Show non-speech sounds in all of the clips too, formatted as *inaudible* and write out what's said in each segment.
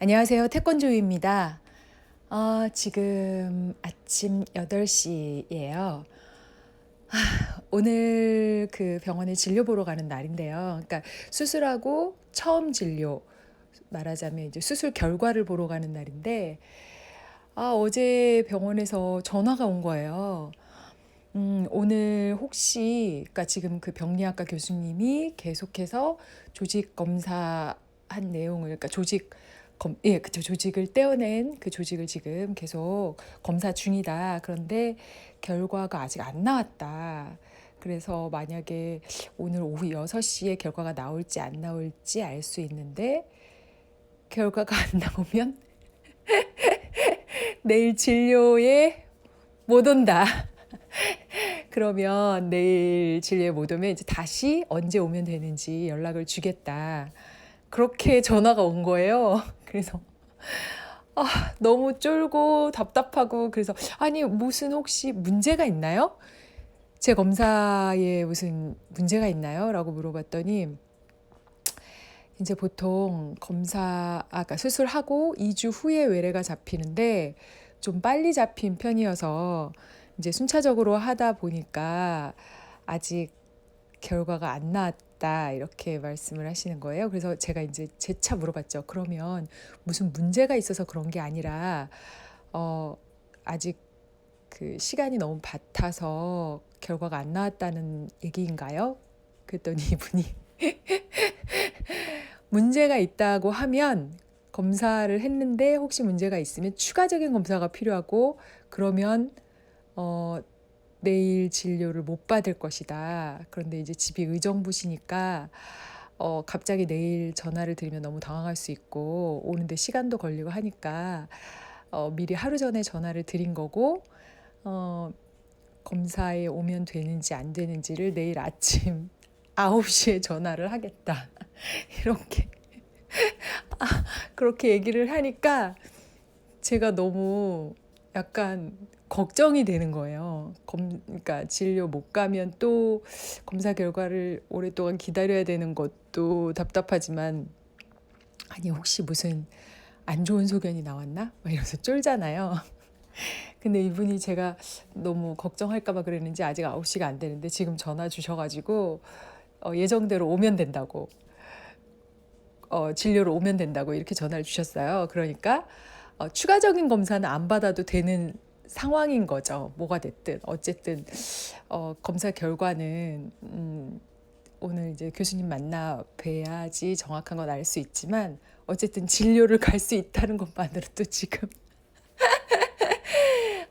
안녕하세요. 태권조입니다. 어, 지금 아침 8시예요. 오늘 그 병원에 진료 보러 가는 날인데요. 그러니까 수술하고 처음 진료 말하자면 이제 수술 결과를 보러 가는 날인데 아, 어제 병원에서 전화가 온 거예요. 음, 오늘 혹시 그러니까 지금 그 병리학과 교수님이 계속해서 조직 검사 한 내용을 그러니까 조직 검, 예, 그쵸. 조직을 떼어낸 그 조직을 지금 계속 검사 중이다. 그런데 결과가 아직 안 나왔다. 그래서 만약에 오늘 오후 6시에 결과가 나올지 안 나올지 알 수 있는데 결과가 안 나오면 *laughs* 내일 진료에 못 온다. *laughs* 그러면 내일 진료에 못 오면 이제 다시 언제 오면 되는지 연락을 주겠다. 그렇게 전화가 온 거예요. *laughs* 그래서 아, 너무 쫄고 답답하고 그래서 아니 무슨 혹시 문제가 있나요? 제 검사에 무슨 문제가 있나요? 라고 물어봤더니 이제 보통 검사 아까 수술하고 2주 후에 외래가 잡히는데 좀 빨리 잡힌 편이어서 이제 순차적으로 하다 보니까 아직 결과가 안 나왔 다 이렇게 말씀을 하시는 거예요. 그래서 제가 이제 재차 물어봤죠. 그러면 무슨 문제가 있어서 그런 게 아니라 어 아직 그 시간이 너무 바타서 결과가 안 나왔다는 얘기인가요? 그랬더니 *laughs* 이분이 문제가 있다고 하면 검사를 했는데 혹시 문제가 있으면 추가적인 검사가 필요하고 그러면 어 내일 진료를 못 받을 것이다. 그런데 이제 집이 의정부시니까 어 갑자기 내일 전화를 드리면 너무 당황할 수 있고 오는데 시간도 걸리고 하니까 어 미리 하루 전에 전화를 드린 거고 어 검사에 오면 되는지 안 되는지를 내일 아침 *laughs* 9시에 전화를 하겠다. *laughs* 이렇게 *laughs* 아, 그렇게 얘기를 하니까 제가 너무 약간 걱정이 되는 거예요. 검, 그러니까 진료 못 가면 또 검사 결과를 오랫동안 기다려야 되는 것도 답답하지만 아니 혹시 무슨 안 좋은 소견이 나왔나? 막 이러면서 쫄잖아요. *laughs* 근데 이분이 제가 너무 걱정할까봐 그랬는지 아직 9시가 안 되는데 지금 전화 주셔가지고 어, 예정대로 오면 된다고 어, 진료로 오면 된다고 이렇게 전화를 주셨어요. 그러니까 어, 추가적인 검사는 안 받아도 되는 상황인 거죠. 뭐가 됐든 어쨌든 어, 검사 결과는 음, 오늘 이제 교수님 만나 뵈야지 정확한 건 알 수 있지만 어쨌든 진료를 갈 수 있다는 것만으로도 *laughs* 지금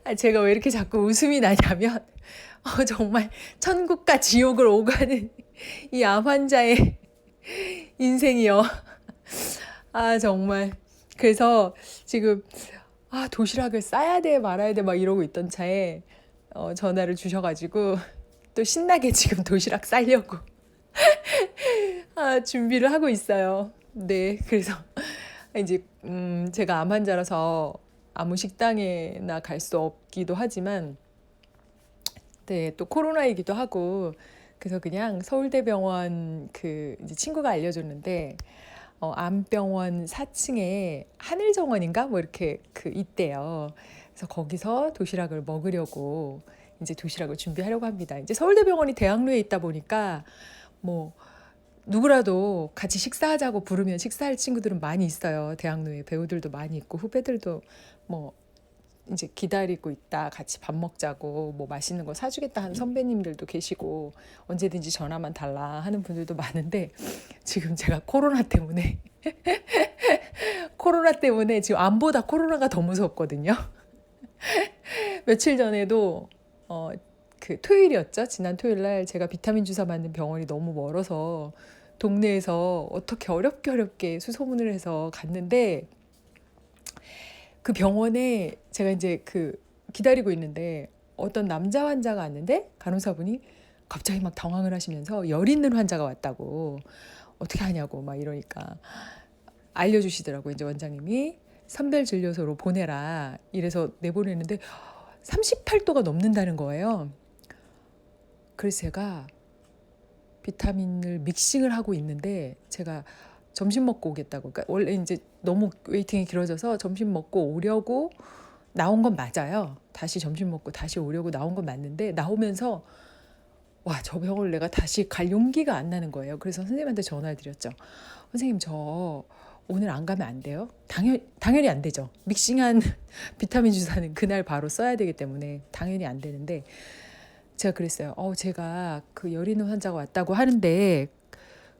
아, 제가 왜 이렇게 자꾸 웃음이 나냐면 어, 정말 천국과 지옥을 오가는 이 암 환자의 인생이요. 아 정말 그래서 지금 아 도시락을 싸야 돼 말아야 돼 막 이러고 있던 차에 어, 전화를 주셔가지고 또 신나게 지금 도시락 싸려고 *laughs* 아, 준비를 하고 있어요. 네, 그래서 이제 음, 제가 암 환자라서 아무 식당에나 갈 수 없기도 하지만 네, 또 코로나이기도 하고 그래서 그냥 서울대병원 그 이제 친구가 알려줬는데 어, 암병원 4층에 하늘정원인가 뭐 이렇게 그 있대요. 그래서 거기서 도시락을 먹으려고 이제 도시락을 준비하려고 합니다. 이제 서울대병원이 대학로에 있다 보니까 뭐 누구라도 같이 식사하자고 부르면 식사할 친구들은 많이 있어요. 대학로에 배우들도 많이 있고 후배들도 뭐 이제 기다리고 있다 같이 밥 먹자고 뭐 맛있는 거 사주겠다 하는 선배님들도 계시고 언제든지 전화만 달라 하는 분들도 많은데 지금 제가 코로나 때문에 *laughs* 코로나 때문에 지금 암보다 코로나가 더 무섭거든요. *laughs* 며칠 전에도 어 그 토요일이었죠. 지난 토요일 날 제가 비타민 주사 맞는 병원이 너무 멀어서 동네에서 어떻게 어렵게 어렵게 수소문을 해서 갔는데 그 병원에 제가 이제 그 기다리고 있는데 어떤 남자 환자가 왔는데 간호사분이 갑자기 막 당황을 하시면서 열 있는 환자가 왔다고 어떻게 하냐고. 막 이러니까 알려주시더라고 이제 원장님이 선별 진료소로 보내라. 이래서 내보내는데 38도가 넘는다는 거예요. 그래서 제가 비타민을 믹싱을 하고 있는데 제가 점심 먹고 오겠다고. 그러니까 원래 이제 너무 웨이팅이 길어져서 점심 먹고 오려고 나온 건 맞아요. 다시 점심 먹고 다시 오려고 나온 건 맞는데 나오면서 와, 저 병원을 내가 다시 갈 용기가 안 나는 거예요. 그래서 선생님한테 전화를 드렸죠. 선생님, 저 오늘 안 가면 안 돼요? 당연, 당연히 안 되죠. 믹싱한 *laughs* 비타민 주사는 그날 바로 써야 되기 때문에 당연히 안 되는데 제가 그랬어요. 어, 제가 그열 있는 환자가 왔다고 하는데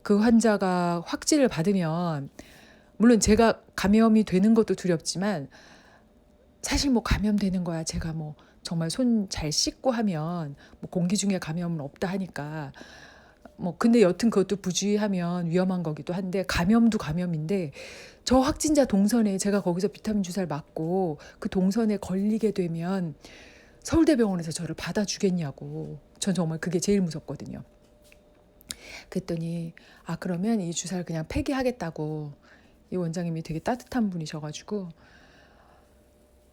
그 환자가 확진을 받으면 물론 제가 감염이 되는 것도 두렵지만 사실 뭐 감염되는 거야. 제가 뭐 정말 손 잘 씻고 하면 뭐 공기 중에 감염은 없다 하니까 뭐 근데 여튼 그것도 부주의하면 위험한 거기도 한데 감염도 감염인데 저 확진자 동선에 제가 거기서 비타민 주사를 맞고 그 동선에 걸리게 되면 서울대병원에서 저를 받아주겠냐고 전 정말 그게 제일 무섭거든요. 그랬더니 아 그러면 이 주사를 그냥 폐기하겠다고 이 원장님이 되게 따뜻한 분이셔가지고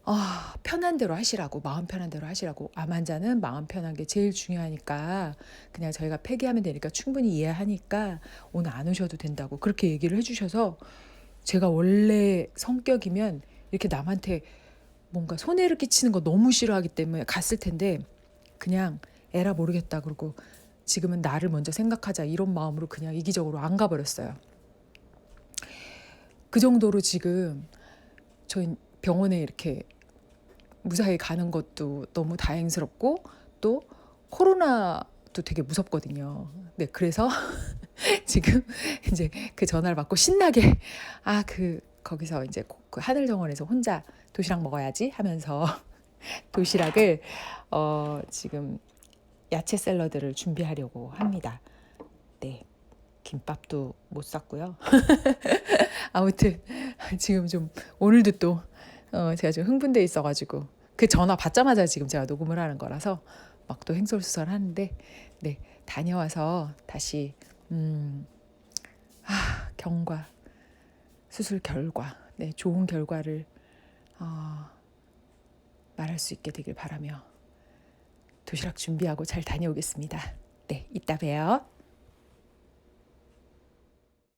아 편한 대로 하시라고 마음 편한 대로 하시라고. 암 환자는 마음 편한 게 제일 중요하니까 그냥 저희가 폐기하면 되니까 충분히 이해하니까 오늘 안 오셔도 된다고 그렇게 얘기를 해주셔서 제가 원래 성격이면 이렇게 남한테 뭔가 손해를 끼치는 거 너무 싫어하기 때문에 갔을 텐데 그냥 에라 모르겠다 그러고 지금은 나를 먼저 생각하자 이런 마음으로 그냥 이기적으로 안 가버렸어요. 그 정도로 지금 저희 병원에 이렇게 무사히 가는 것도 너무 다행스럽고 또 코로나도 되게 무섭거든요. 네, 그래서 *laughs* 지금 이제 그 전화를 받고 신나게 아 그 거기서 이제 그 하늘 정원에서 혼자 도시락 먹어야지 하면서 *laughs* 도시락을 어 지금 야채 샐러드를 준비하려고 합니다. 네. 김밥도 못 샀고요. *laughs* 아무튼 지금 좀 오늘도 또 어, 제가 좀 흥분돼 있어가지고 그 전화 받자마자 지금 제가 녹음을 하는 거라서 막 또 행설수설 하는데 네 다녀와서 다시 음, 아, 경과 수술 결과 네 좋은 결과를 어, 말할 수 있게 되길 바라며 도시락 준비하고 잘 다녀오겠습니다. 네 이따 봬요.